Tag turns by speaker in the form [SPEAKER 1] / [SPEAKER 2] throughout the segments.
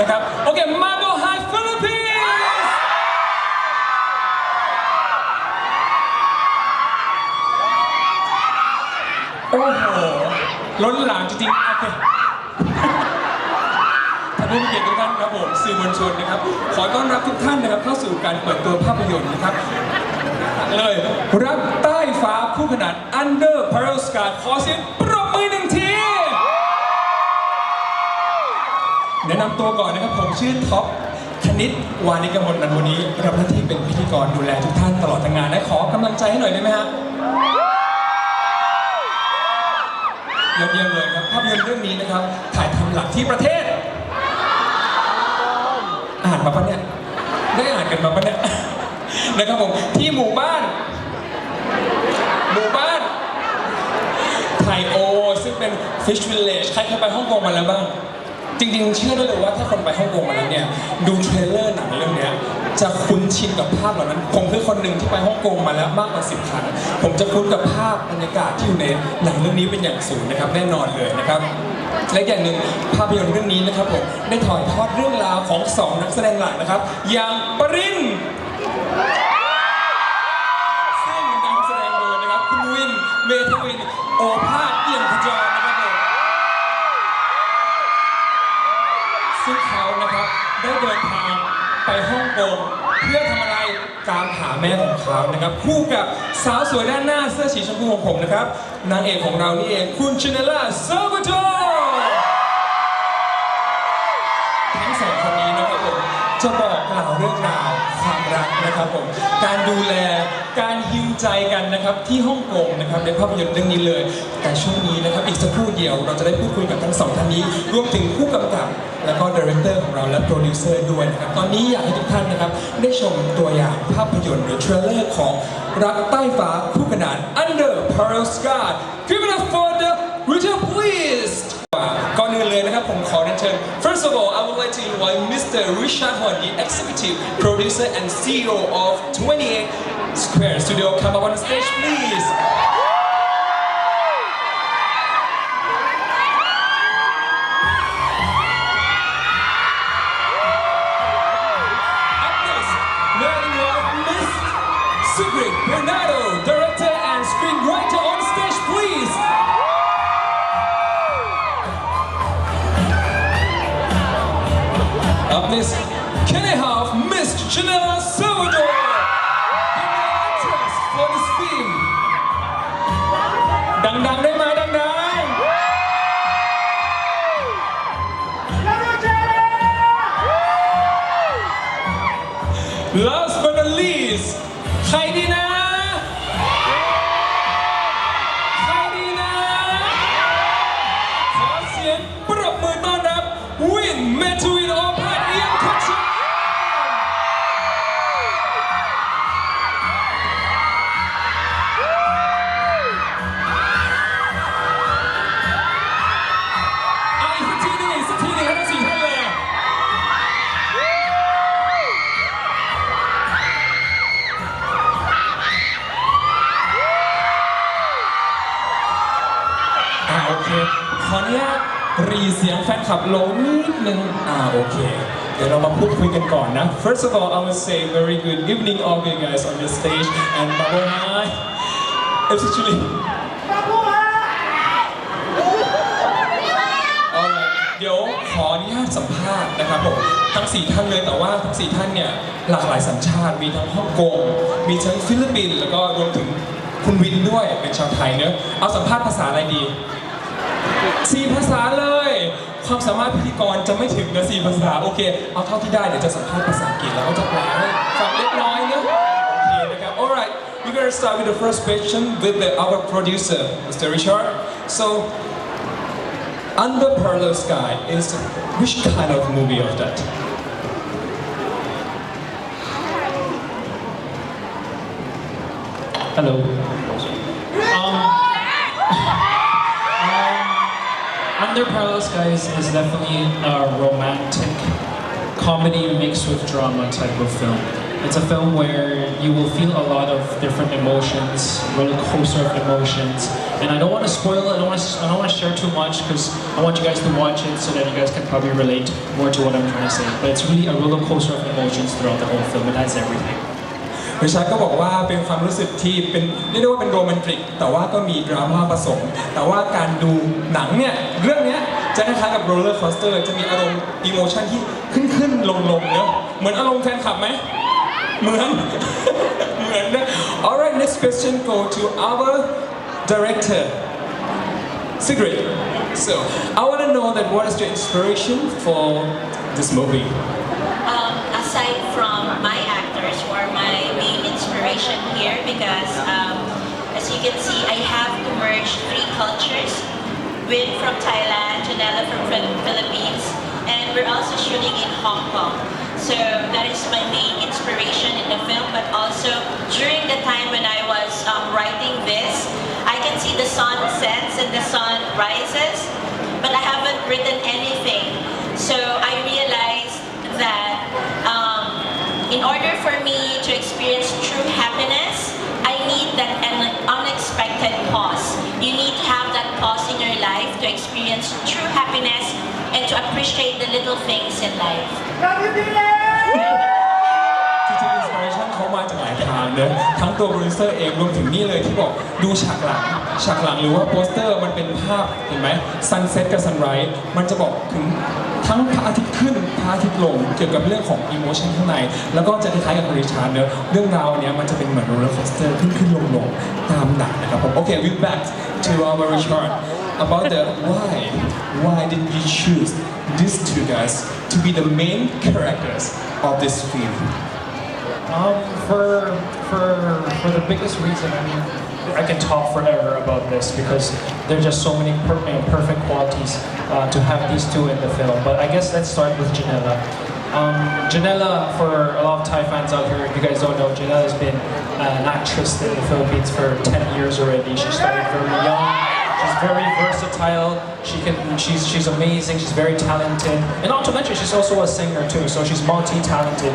[SPEAKER 1] นะครับโอเค Marble High Philippines โอ้โหล้นหลามจริงๆโอเคท่านผู้เกียรติทุกท่านครับผมสื่อมวลชนนะครับ ขอต้อนรับทุกท่านนะครับ เข้าสู่การเปิดตัวภาพยนตร์นะครับเลยรักใต้ฟ้าคู่ขนาน Under Pearl Sky ขอเสียงปร แนะนำตัวก่อนนะครับผมชื่อท็อปคณิตวานิกมลนันวันนี้รับหน้าที่เป็นพิธีกรดูแลทุกท่านตลอดทั้งงานและขอกำลังใจให้หน่อยได้ไหมฮะยอดเยี่ยมเลยครับภาพยนตร์เรื่องนี้นะครับถ่ายทำหลักที่ประเทศ อ่านมาปะเนี่ยได้อ่านกันมาปะเนี่ยนะครับผมที่หมู่บ้าน หมู่บ้านไทโอซึ่งเป็น Fish Village ใครเคยไปฮ่องกงมาแล้วบ้าง จริงๆ เชื่อได้เลยว่าถ้าคนไปฮ่องกงมาแล้วเนี่ยดูเทรลเลอร์หนังเรื่องเนี้ยจะคุ้นชินกับภาพเหล่านั้น ผมคือคนหนึ่งที่ไปฮ่องกงมาแล้วมากกว่า10ครั้งผมจะคุ้นกับภาพบรรยากาศที่อยู่ในหนังเรื่องนี้เป็นอย่างสูงนะครับแน่นอนเลยนะครับและอย่างหนึ่งภาพยนตร์เรื่องนี้นะครับผมได้ถ่ายทอดเรื่องราวของสองนักแสดงหลักนะครับ อย่างปรินซึ่งนำแสดงโดยนะครับคุณวินเมทวินโอภาส องเพื่อทำอะไรตามหาแม่ของเขานะครับคู่กับสาวสวยด้านหน้าเสื้อสีชมพูของผมนะครับนางเอกของเรานี่เองคุณชินเนล่าซาบาโต นะครับผมการดูแลการฮิวใจกันนะครับที่ฮ่องกงนะครับในภาพยนตร์เรื่องนี้เลย แต่ช่วงนี้นะครับอีกสักครู่เดียวเราจะได้พูดคุยกับทั้งสองท่านนี้ รวมถึงผู้กำกับ แล้วก็ดีเรคเตอร์ของเราและโปรดิวเซอร์ด้วยนะครับตอนนี้อยากให้ทุกท่านนะครับได้ชมตัวอย่างภาพยนตร์หรือเทรลเลอร์ของรักใต้ฟ้าคู่ขนาน Under Pearl Sky Give it up for the Richard please ก่อนอื่นเลยนะครับผมขอเรียนเชิญ First of all I would like to invite Mr. Richard Huan the executive producer and CEO of 28 Square Studio come up on the stage please Up next, can I have Miss Janela เสียงแฟนคลับลงนิดนึงอ่าโอเค เดี๋ยวเรามาพูดคุยกันก่อนนะ First of all I would say very good evening all of you guys on the stage and Bubble Hi especially Alright เดี๋ยวขออนุญาตสัมภาษณ์นะครับผมทั้งสี่ท่านเลยแต่ว่าทั้งสี่ท่านเนี่ยหลากหลายสัญชาติมีทั้งฮ่องกงมีทั้งฟิลิปปินส์แล้วก็รวมถึงคุณวินด้วยเป็นชาวไทยเนอะเอาสัมภาษณ์ภาษาอะไรดีสี่ภาษาเลย ความสามารถพิธีกรจะไม่ถึงนะสี่ภาษาโอเค เอาเท่าที่ได้เดี๋ยวจะสัมภาษณ์ภาษาอังกฤษแล้วก็จะแปลให้ฟังเล็กน้อยเนอะโอเคนะครับ alright we're gonna start with the first question with the our producer Mr. Richard so Under Parallel Sky is which kind of movie of that?
[SPEAKER 2] Hello. Under Parallel Skies is definitely a romantic comedy mixed with drama type of film. it's a film where you will feel a lot of different emotions, roller coaster of emotions. And I don't want to spoil it. I don't want to. Share too much because I want you guys to watch it so that you guys can probably relate more to what I'm trying to say. But it's really a roller coaster of emotions throughout the whole film. It has everything.
[SPEAKER 1] ริชาก็บอกว่าเป็นความรู้สึกที่เป็นเรียกได้ว่าเป็นโรแมนติก แต่ว่าก็มีดราม่าผสม แต่ว่าการดูหนังเนี่ยเรื่องเนี้ยจะคล้ายๆกับโรลเลอร์คอสเตอร์จะมีอารมณ์อิโมชันที่ขึ้นขึ้นลงลงๆเนอะเหมือนอารมณ์แฟนคลับไหมเหมือนเหมือนนะ alright next question go to our director Sigrid so I want to know that what is your inspiration for this movie
[SPEAKER 3] um, here because um, as you can see I have to merge three cultures. Win from Thailand, Janela from Philippines and we're also shooting in Hong Kong. So that is my main inspiration in the film but also during the time when I was um, writing this I can see the sun sets and the sun rises but I haven't written anything. So I realized that um, in order for me to experience true happiness, that un- unexpected pause. You need to have that pause in your life to experience true happiness and to appreciate the little things in life.
[SPEAKER 1] เนอะทั้งตัวโปรดิวเซอร์เองรวมถึงนี่เลยที่บอกดูฉากหลังฉากหลังหรือว่าโปสเตอร์มันเป็นภาพเห็นไหมซันเซ็ตกับซันไรส์มันจะบอกถึงทั้งพระอาทิตย์ขึ้นพระอาทิตย์ลงเกี่ยวกับเรื่องของอิโมชันข้างใน แล้วก็จะคล้ายๆกับริชาร์ดเนอะเรื่องราวเนี้ยมันจะเป็นเหมือนโรลเลอร์คอสเตอร์ขึ้นขึ้นลงลงตามหนังนะครับผมโอเค we back to our Richard about the why why did you choose these two guys to be the main characters of this film
[SPEAKER 2] Um, for for for the biggest reason, I mean, I can talk forever about this because there are just so many per- perfect qualities uh, to have these two in the film. But I guess let's start with Janella. Um, Janella, for a lot of Thai fans out here, if you guys don't know, Janella has been an actress in the Philippines for 10 years already. She started very young. She's very versatile. She can. She's she's amazing. She's very talented. And not to mention, she's also a singer too. So she's multi-talented.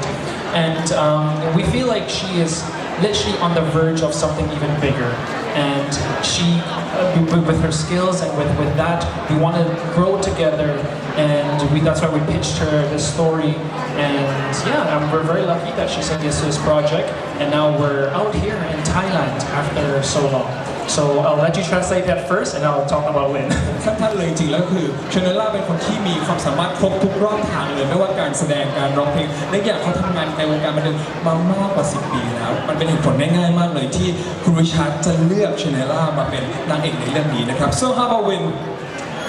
[SPEAKER 2] And um, we feel like she is literally on the verge of something even bigger. And she, uh, with her skills and with, with that, we want to grow together. And we, that's why we pitched her this story. And yeah, and we're very lucky that she said yes to this project. And now we're out here in Thailand after so long. So I'll let you translate that first, and I'll talk about Win.
[SPEAKER 1] สั้นๆเลยจริงๆแล้วคือเชนเนล่าเป็นคนที่มีความสามารถครบทุกรอบทางเลยไม่ว่าการแสดงการร้องเพลงและอย่างเขาทำงานในวงการบันเทิงมามากกว่า 10 ปีแล้ว มันเป็นเหตุผลง่ายๆมากเลยที่คุณริชาร์ดจะเลือกเชนเนล่ามาเป็นนางเอกในเรื่องนี้นะครับ so how about Win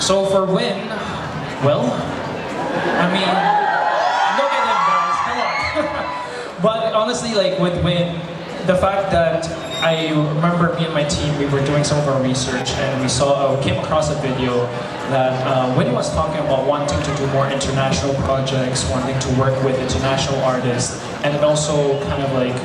[SPEAKER 2] So for Win, well, I mean, look at him, guys. Come on. but honestly, like with Win, the fact that I remember me and my team, we were doing some of our research and we saw, uh, we came across a video that uh, Win was talking about wanting to do more international projects, wanting to work with international artists, and then also kind of like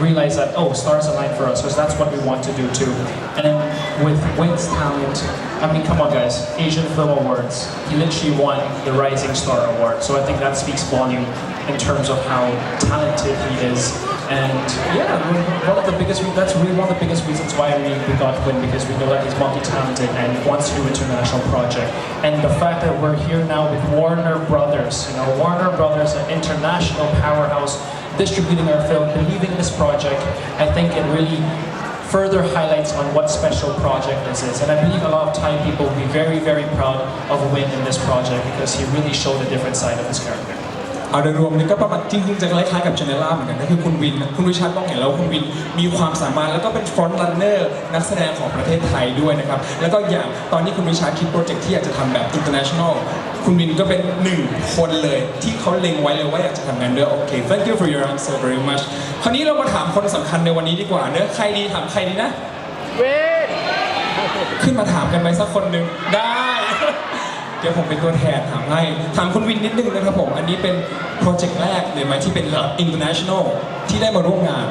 [SPEAKER 2] realize that oh stars align for us because that's what we want to do too. And with Win's talent I mean come on guys Asian Film Awards he literally won the Rising Star Award so I think that speaks volume in terms of how talented he is and yeah one of the biggest that's really one of the biggest reasons why we, we got Win because we know that he's multi-talented and wants to do international project and the fact that we're here now with Warner Brothers you know Warner Brothers an international powerhouse distributing our film, believing in this project, I think it really further highlights on what special project this is. And I believe a lot of Thai people will be very, very proud of Win in this project because he really showed a different side of his character.
[SPEAKER 1] เอาโดยรวมนี่ก็ประมาณจริงๆจะคล้ายๆกับเชนเนล่าเหมือนกันก็คือคุณวินคุณริชาร์ดมองเห็นแล้วว่าคุณวินมีความสามารถแล้วก็เป็นฟรอนต์รันเนอร์นักแสดงของประเทศไทยด้วยนะครับแล้วก็อย่างตอนนี้คุณริชาร์ดคิดโปรเจกต์ที่อยากจะทำแบบ international คุณวินก็เป็นหนึ่งคนเลยที่เขาเล็งไว้เลยว่าอยากจะทำงานด้วยโอเค thank you for your answer very much คราวนี้เรามาถามคนสำคัญในวันนี้ดีกว่าเนอะใครดีถามใครดีนะขึ้นมาถามกันไหมสักคนหนึ่งได้เดี๋ยวผมเป็นตัวแทนถามให้ ถามคุณวินนิดนึงนะครับผม อันนี้เป็นโปรเจกต์แรกเลยไหมที่เป็นระดับ international ที่ได้มาร่วมงาน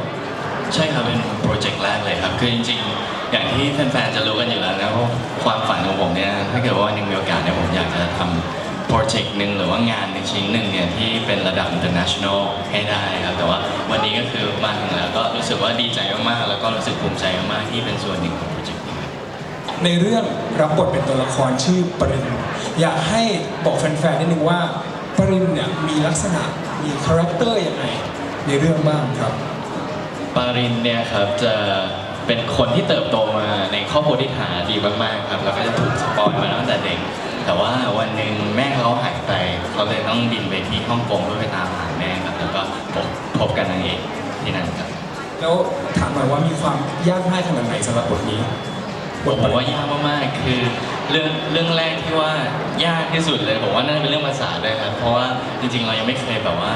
[SPEAKER 4] ใช่ครับเป็นโปรเจกต์แรกเลยครับ คือจริงๆ อย่างที่แฟนๆ จะรู้กันอยู่แล้วนะว่าความฝันของผมเนี่ยถ้าเกิดว่าวันหนึงมีโอกาสเนี่ยผมอยากจะทำโปรเจกต์หนึ่งหรือว่างานในงชิ้นหนึ่งเนี่ยที่เป็นระดับ international ให้ได้ครับแต่ว่าวันนี้ก็คือมาถึงแล้วก็รู้สึกว่าดีใจมากๆแล้วก็รู้สึกภูมิใจมากๆที่เป็นส่วนหนึ่งของโปรเจกต์
[SPEAKER 1] ในเรื่องรับบทเป็นตัวละครชื่อปรินอยากให้บอกแฟนๆนิดนึงว่าปรินเนี่ยมีลักษณะมีคาแรคเตอร์ยังไงในเรื่องบ้างครับ
[SPEAKER 4] ปารินเนี่ยครับจะเป็นคนที่เติบโตมาในครอบครัวที่ฐานะดีมากๆครับแล้วก็จะถูกสปอยมาตั้งแต่เด็ก แต่ว่าวันหนึ่งแม่เขาหายไปเขาเลยต้องบินไปที่ฮ่องกงเพื่อไปตามหาแม่ครับแล้วก็พบพบกันนางเอกที่นั่นครับ
[SPEAKER 1] แล้วถามหน่อยว่ามีความยากง่ายขนาดไหนสำหรับบทนี้
[SPEAKER 4] ผมว่ายากมากๆคือเรื่องเรื่องแรกที่ว่ายากที่สุดเลยผมว่าน่าจะเป็นเรื่องภาษาด้วยครับ เพราะว่าจริงๆเรายังไม่เคยแบบว่า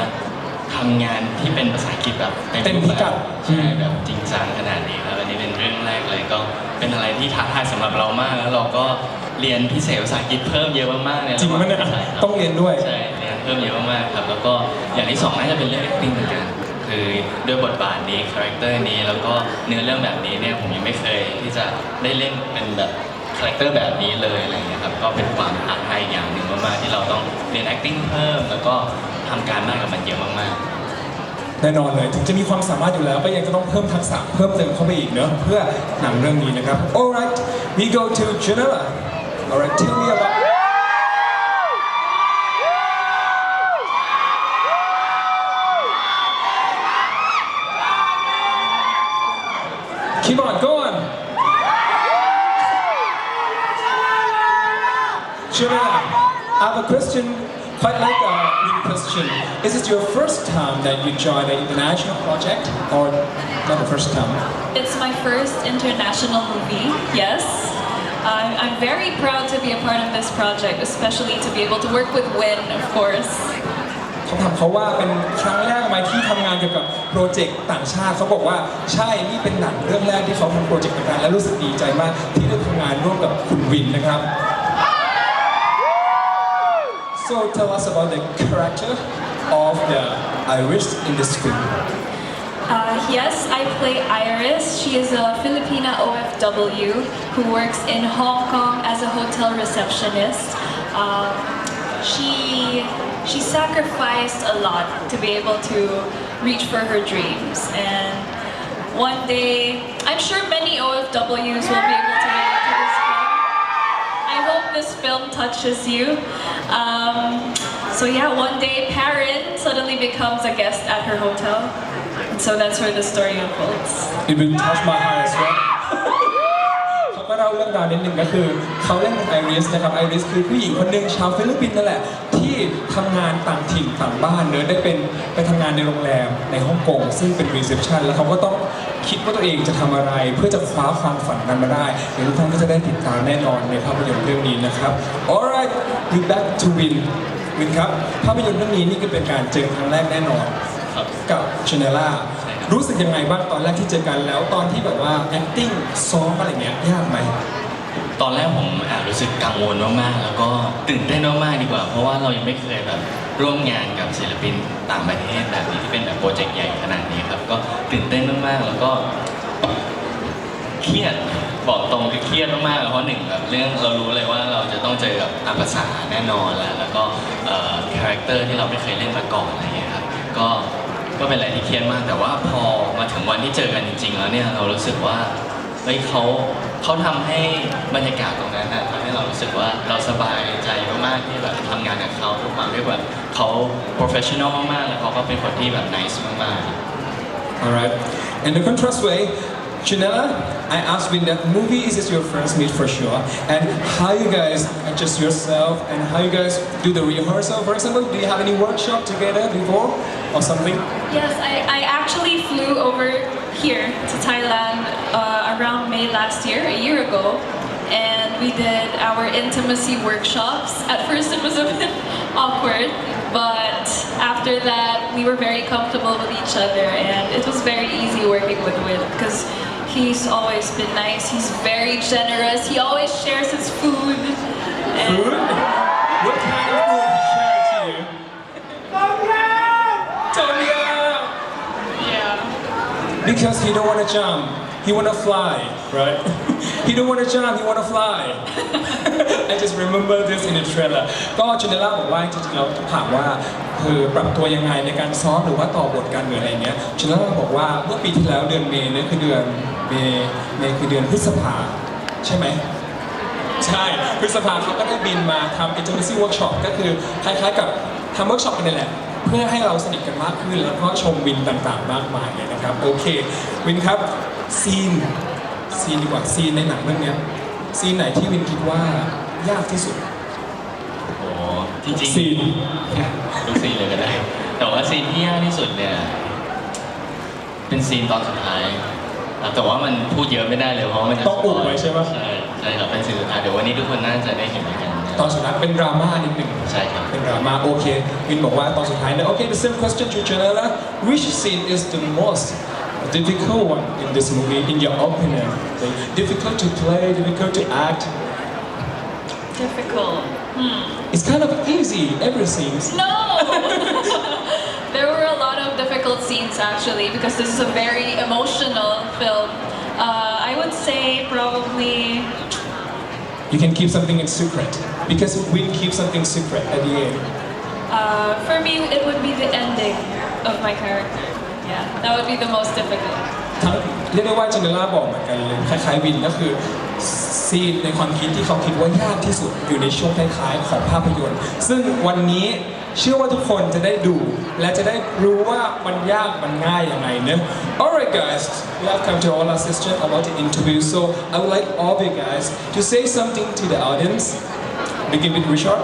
[SPEAKER 4] ทำงานที่เป็นภาษาอังกฤษแบบ
[SPEAKER 1] เต็มพิกัด
[SPEAKER 4] ใช่แบบจริงจังขนาดนี้ครับอันนี้เป็นเรื่องแรกเลยก็เป็นอะไรที่ท้าทายสำหรับเรามาก แล้วเราก็เรียนพิเศษภาษาอังกฤษเพิ่มเยอะมากๆเลย
[SPEAKER 1] จริงไหมเนี่ย
[SPEAKER 4] ใช่ครับ
[SPEAKER 1] ต้องเรียนด้วย
[SPEAKER 4] ใช่เรียนเพิ่มเยอะมากๆครับ แล้วก็อย่างที่สองน่าจะเป็นเรื่อง acting เหมือนกัน คือด้วยบทบาทนี้คาแรคเตอร์นี้แล้วก็เนื้อเรื่องแบบนี้เนี่ยผมยังไม่เคยที่จะได้เล่นเป็นแบบคาแรคเตอร์แบบนี้เลยอะไรอย่างเงี้ยครับก็เป็นความท้าทายอย่างหนึ่งมากๆที่เราต้องเรียน acting เพิ่ม แล้วก็ทำการบ้านกับมันเยอะมากๆ
[SPEAKER 1] แน่นอนเลยถึงจะมีความสามารถอยู่แล้วก็ยังจะต้องเพิ่มทักษะเพิ่มเติมเข้าไปอีกเนอะเพื่อหนังเรื่องนี้นะครับ alright we go to Janela alright tell me about keep on go on Janela I have a question quite like a mini question is it your first time that you joined an international project or not the first time
[SPEAKER 5] It's my first international movie, yes. I'm, I'm very proud to be a part of this project, especially to be able to work with Win, of course.
[SPEAKER 1] เขาถามเขาว่าเป็นครั้งแรกไหมที่ทำงานเกี่ยวกับโปรเจกต์ต่างชาติเขาบอกว่าใช่นี่เป็นหนังเรื่องแรกที่เขาทำโปรเจกต์ต่างๆและรู้สึกดีใจมากที่ได้ทำงานร่วมกับคุณวินนะครับ so tell us about the character of the Irish in this film
[SPEAKER 5] Uh, yes, I play Iris. She is a Filipina OFW who works in Hong Kong as a hotel receptionist. Um, she she sacrificed a lot to be able to reach for her dreams, and one day, I'm sure many OFWs will be able to relate to this film. I hope this film touches you. Um, so yeah, one day Perrin suddenly becomes a guest at her hotel. And so that's where the story unfolds.
[SPEAKER 1] it will touch my heart as well เขาก็เล่าเรื่องราวนิดนึงก็คือเขาเล่นเป็นไอริสนะครับไอริสคือผู้หญิงคนหนึ่งชาวฟิลิปปินส์นั่นแหละ ที่ทำงานต่างถิ่นต่างบ้านเนอะได้เป็นไปทำงานในโรงแรมในฮ่องกงซึ่งเป็นรีเซพชันแล้วเขาก็ต้องคิดว่าตัวเองจะทำอะไร เพื่อจะคว้าความฝันนั้นมาได้เดี๋ยวทุกท่านก็จะได้ติดตามแน่นอนในภาพยนตร์เรื่องนี้นะครับ alright we back to win วินครับภาพยนตร์เรื่องนี้นี่ก็เป็นการเจอครั้งแรกแน่นอน
[SPEAKER 4] ครับ
[SPEAKER 1] กับชเนล่า
[SPEAKER 4] รู้
[SPEAKER 1] สึกยังไงบ้างตอนแรกที่เจอกันแล้วตอนที่แบบว่า acting ซ้อมอะไรเงี้ยยากไหม
[SPEAKER 4] ตอนแรกผมแอบรู้สึกกังวลมากๆ แล้วก็ตื่นเต้นมากๆดีกว่า เพราะว่าเรายังไม่เคยแบบร่วมงานกับศิลปินต่างประเทศแบบนี้ที่เป็นแบบโปรเจกต์ใหญ่ขนาดนี้ครับ ก็ตื่นเต้นมากๆ แล้วก็เครียดบอกตรงคือเครียดมากๆเพราะหนึ่งแบบเรื่องเรารู้เลยว่าเราจะต้องเจอกับอาภาษาแน่นอนแล้ว แล้วก็คาแรคเตอร์ที่เราไม่เคยเล่นมาก่อนอะไรเงี้ยครับก็ก็เป็นอะไรที่เครียดมาก แต่ว่าพอมาถึงวันที่เจอกันจริง ๆ แล้วเนี่ยเรารู้สึกว่า เฮ้ยเขาเขาทำให้บรรยากาศตรงนั้นนะทำให้เรารู้สึกว่าเราสบายใจมากๆที่แบบทำงานกับเขาทุกความที่แบบเขา professional มากๆแล้วเขาก็เป็นคนที่แบบ nice มากๆ
[SPEAKER 1] alright in the contrast way Janella I asked Win that movie is this your first meet for sure? And how you guys adjust yourself and how you guys do the rehearsal? For example do you have any workshop together before or something?
[SPEAKER 5] Yes, I, I actually flew over here to Thailand uh, around May last year, a year ago, and we did our intimacy workshops. At first, it was a bit awkward, but after that, we were very comfortable with each other, and it was very easy working with Win because he's always been nice. He's very generous. He always shares his food. And
[SPEAKER 1] food what kind of food he shared to you Tom Yum
[SPEAKER 5] Yeah.
[SPEAKER 1] because he don't want to jump he want to fly right he don't want to jump he want to fly I just remember this in the trailer ก็จูเนล่าบอกว่าจริงๆแล้วถามว่าคือปรับตัวยังไงในการซ้อมหรือว่าต่อบทกันหรืออะไรเงี้ยจูเนล่าบอกว่าเมื่อปีที่แล้วเดือนเมษเนี่ยคือเดือนเมษเมษคือเดือนพฤษภาใช่ไหมใช่พฤษภาเขาก็ได้บินมาทำ intimacy workshop ก็คือคล้ายๆกับทำเวิร์กช็อปกันนี่แหละเพื่อให้เราสนิทกันมากขึ้นแล้วก็ชมวินต่างๆ มากมายเลยนะครับ โอเค วินครับซีน ซีนดีกว่าซีนในหนังเรื่องเนี้ยซีนไหนที่วินคิดว่ายากที่สุด
[SPEAKER 4] โอ้จริงๆ
[SPEAKER 1] ซีน
[SPEAKER 4] ทุกซีนเลยก็ได้ แต่ว่าซีนที่ยากที่สุดเนี่ย เป็นซีนตอนสุดท้ายอะแต่ว่ามันพูดเยอะไม่ได้เลยเพราะว่ามันจะ
[SPEAKER 1] ต้องอุบไว้ใช่ปะ
[SPEAKER 4] ใช่ใช่ครับเป็นซีนสุดท้ายเดี๋ยววันนี้ทุกคนน่าจะได้เห็นเหมือนกันนะ
[SPEAKER 1] ตอนสุดท้ายเป็นดราม่านิดหนึ่ง
[SPEAKER 4] ใช่ครับ
[SPEAKER 1] เป็นดราม่าโอเควินบอกว่าตอนสุดท้ายเนี่ยโอเค the same question to Janela which scene is the most difficult one in this movie in your opinion like, difficult to play difficult to act
[SPEAKER 5] Difficult. Hmm.
[SPEAKER 1] it's kind of easy everything.
[SPEAKER 5] No! there were a lot of difficult scenes actually because this is a very emotional film. Uh, I would say probably
[SPEAKER 1] you can keep something in secret because we keep something secret at the end
[SPEAKER 5] uh, for me it would be the ending of my character. Yeah, that would be the most difficult.
[SPEAKER 1] ทั้งเรียกได้ว่าจันเนล่าบอกเหมือนกันเลยคล้ายๆวินก็คือซีนในความคิดที่เขาคิดว่ายากที่สุดอยู่ในช่วงท้ายๆของภาพยนตร์ ซึ่งวันนี้เชื่อว่าทุกคนจะได้ดู และจะได้รู้ว่ามันยากมันง่ายยังไงเนอะ Alright guys we have come to all our session about the interview so I would like all of you guys to say something to the audience begin with Richard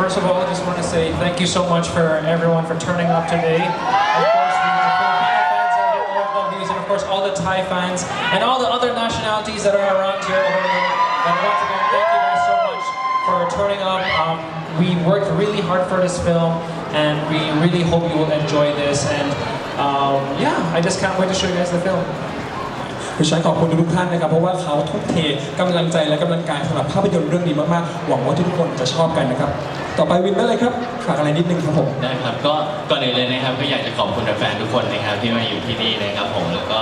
[SPEAKER 2] First of all, I just want to say thank you so much for everyone for turning up today. Of course, we have Filipino fans out here, all of these, and of course all the Thai fans and all the other nationalities that are around here. And once again, thank you guys so much for turning up. Um, we worked really hard for this film, and we really hope you will enjoy this. And um, yeah, I just can't wait to show you guys the film.
[SPEAKER 1] คือฉันขอบคุณทุกท่านนะครับ เพราะว่าเขาทุ่มเทกำลังใจและกำลังกายสำหรับภาพยนตร์เรื่องนี้มากๆ หวังว่าทุกคนจะชอบกันนะครับ ต่อไปวินได้เลยครับฝากอะไรนิดนึงครับผม
[SPEAKER 4] ได้ครับก็ก่อนอื่นเลยนะครับก็อยากจะขอบคุณแฟนๆทุกคนนะครับที่มาอยู่ที่นี่นะครับผมแล้วก็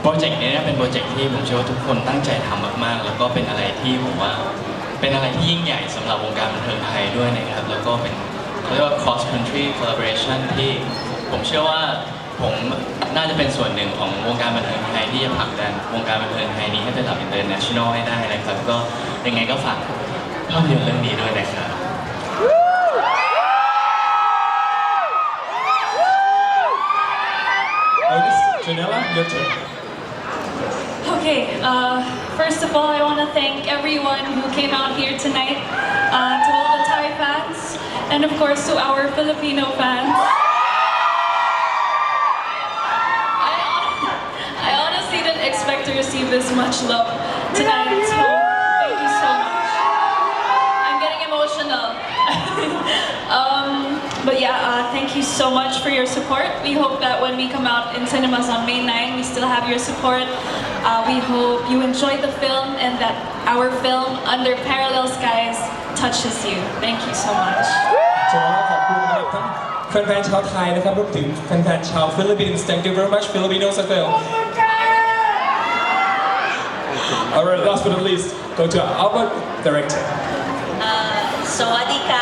[SPEAKER 4] โปรเจกต์นี้เนี่ยเป็นโปรเจกต์ที่ผมเชื่อว่าทุกคนตั้งใจทำมากๆ แล้วก็เป็นอะไรที่ผมว่า เป็นอะไรที่ยิ่งใหญ่สำหรับวงการบันเทิงไทยด้วยนะครับแล้วก็เป็นเขาเรียกว่า cross country collaboration ที่ผมเชื่อว่าผมน่าจะเป็นส่วนหนึ่งของวงการบันเทิงไทยที่จะผลักดันวงการบันเทิงไทยนี้ให้เป็นระดับ international ให้ได้นะครับก็ยังไงก็ฝากภาพยนตร์เรื่องนี้ด้วยนะครับ
[SPEAKER 1] Janela your turn
[SPEAKER 5] Okay, uh, first of all, I want to thank everyone who came out here tonight, uh, to all the Thai fans, and of course to our Filipino fans. I, I honestly didn't expect to receive this much love tonight, so thank you so much. I'm getting emotional. um, but yeah, uh, thank you so much for your support. We hope that when we come out in cinemas on May 9, we still have your support. Uh, we hope you enjoyed the film and that our film, Under Parallel Skies, touches you. Thank you so much.
[SPEAKER 1] จะขอบคุณนะครับทั้งแฟนๆชาวไทยนะครับรวมถึงแฟนๆชาวฟิลิปปินส์ thank you very much Filipinos as well alright last but not least go to our director
[SPEAKER 3] สวัสดีค่ะ ะ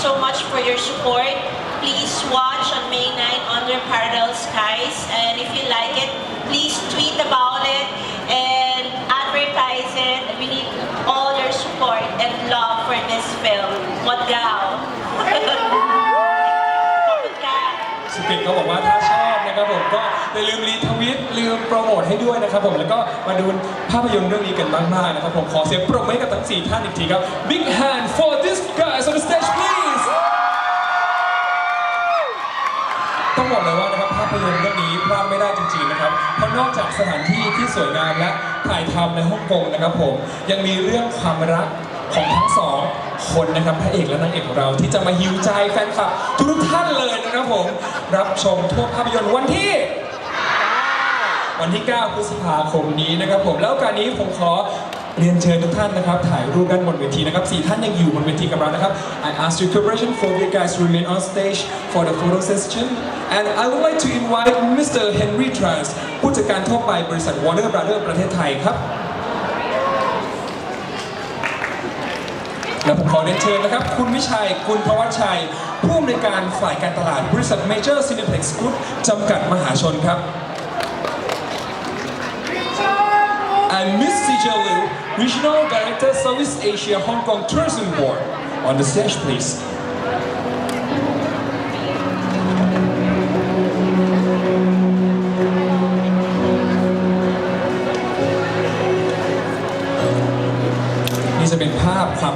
[SPEAKER 3] so much for your support. Please watch on May 9 Under Parallel Skies. And if you like it, please tweet about it and advertise it. We need all your support and love for this film. What gal? ขอบคุณค่ะ
[SPEAKER 1] สปินเขาบอกว่าถ้าชอบนะครับผมก็อย่าลืมรีทวิตลืมโปรโมทให้ด้วยนะครับผมแล้วก็มาดูภาพยนตร์เรื่องนี้กันมากๆนะครับผมขอเสียงปรบมือให้กับทั้ง 4 ท่านอีกทีครับ Big hand for this guys ต้องบอกเลยว่านะครับภาพยนตร์เรื่องนี้พลาดไม่ได้จริงๆนะครับเพราะนอกจากสถานที่ที่สวยงามและถ่ายทำในฮ่องกงนะครับผมยังมีเรื่องความรักของทั้งสองคนนะครับพระเอกและนางเอกของเราที่จะมาฮิวใจแฟนคลับทุกท่านเลยนะครับผมรับชมทั่วภาพยนตร์วันที่ วันที่ 9 พฤษภาคมนี้นะครับผมแล้วกาสนี้ผมขอ เรียนเชิญทุกท่านนะครับถ่ายรูปด้านบนเวทีนะครับสี่ท่านยังอยู่บนเวทีกับเรานะครับ I ask your cooperation for you guys to remain on stage for the photo session and I would like to invite Mr. Henry Trans ผู้จัดการทั่วไปบริษัท Warner Brother ประเทศไทยครับ และผมขอเรียนเชิญนะครับ คุณวิชัย คุณพวัชชัย ผู้อำนวยการฝ่ายการตลาดบริษัท Major Cineplex Group จำกัดมหาชนครับ Miss Liu, Regional Director Southeast Asia Hong Kong Tourism Board. On the stage, please.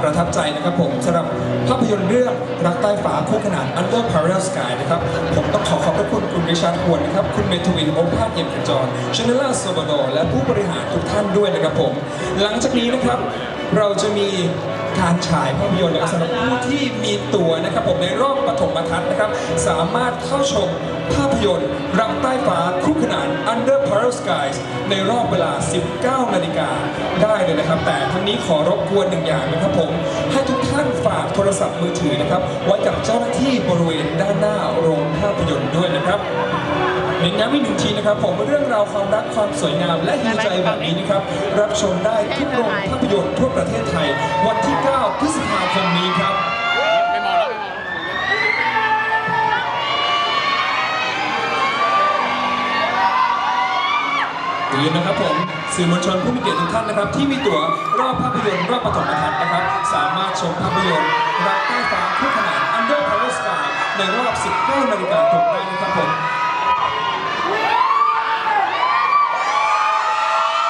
[SPEAKER 1] ประทับใจนะครับผมสำหรับภาพยนตร์เรื่องรักใต้ฟ้าคู่ขนาน Under Parallel Sky นะครับ ผมต้องขอขอบพระคุณคุณริชาร์ดฮวนนะครับ คุณเมทวินโอภาสเอี่ยมขจรชนล่าโซบาโดและผู้บริหารทุกท่านด้วยนะครับผม หลังจากนี้นะครับเราจะมีการฉายภาพยนตร์นะครับสำหรับผู้ที่มีตั๋วนะครับผมในรอบปฐมทัศน์นะครับ สามารถ เข้าชมภาพยนตร์รักใต้ฟ้าคู่ขนาน Under Parallel Skies ในรอบเวลา 19 นาฬิกาได้เลยนะครับ แต่ทั้งนี้ขอรบกวนหนึ่งอย่างนะครับผม ให้ทุกท่านฝากโทรศัพท์มือถือนะครับ ไว้กับเจ้าหน้าที่บริเวณด้านหน้าโรงภาพยนตร์ด้วยนะครับเน้นย้ำอีกหนึ่งทีนะครับ ผมเรื่องราวความรักความสวยงามและฮิวใจแบบนี้นะครับ รับชมได้ทุกโรงภาพยนตร์ทั่วประเทศไทย วันที่ 9 พฤษภาคมนี้ครับ อย่าลืมนะครับผมสื่อมวลชนผู้มีเกียรติทุกท่านนะครับ ที่มีตั๋วรอบภาพยนตร์รอบปฐมทัศน์นะครับ สามารถชมภาพยนตร์รักใต้ฟ้าคู่ขนาน Under Parallel Sky ในรอบ 19นาฬิกาตรงได้นะครับผม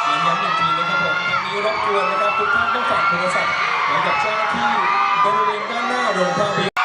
[SPEAKER 1] เน้นย้ำหนึ่งทีนะครับผมทางนี้รบกวนนะครับ ทุกท่านต้องฝากโทรศัพท์ไว้กับเจ้าหน้าที่บริเวณด้านหน้าโรงภาพยนตร์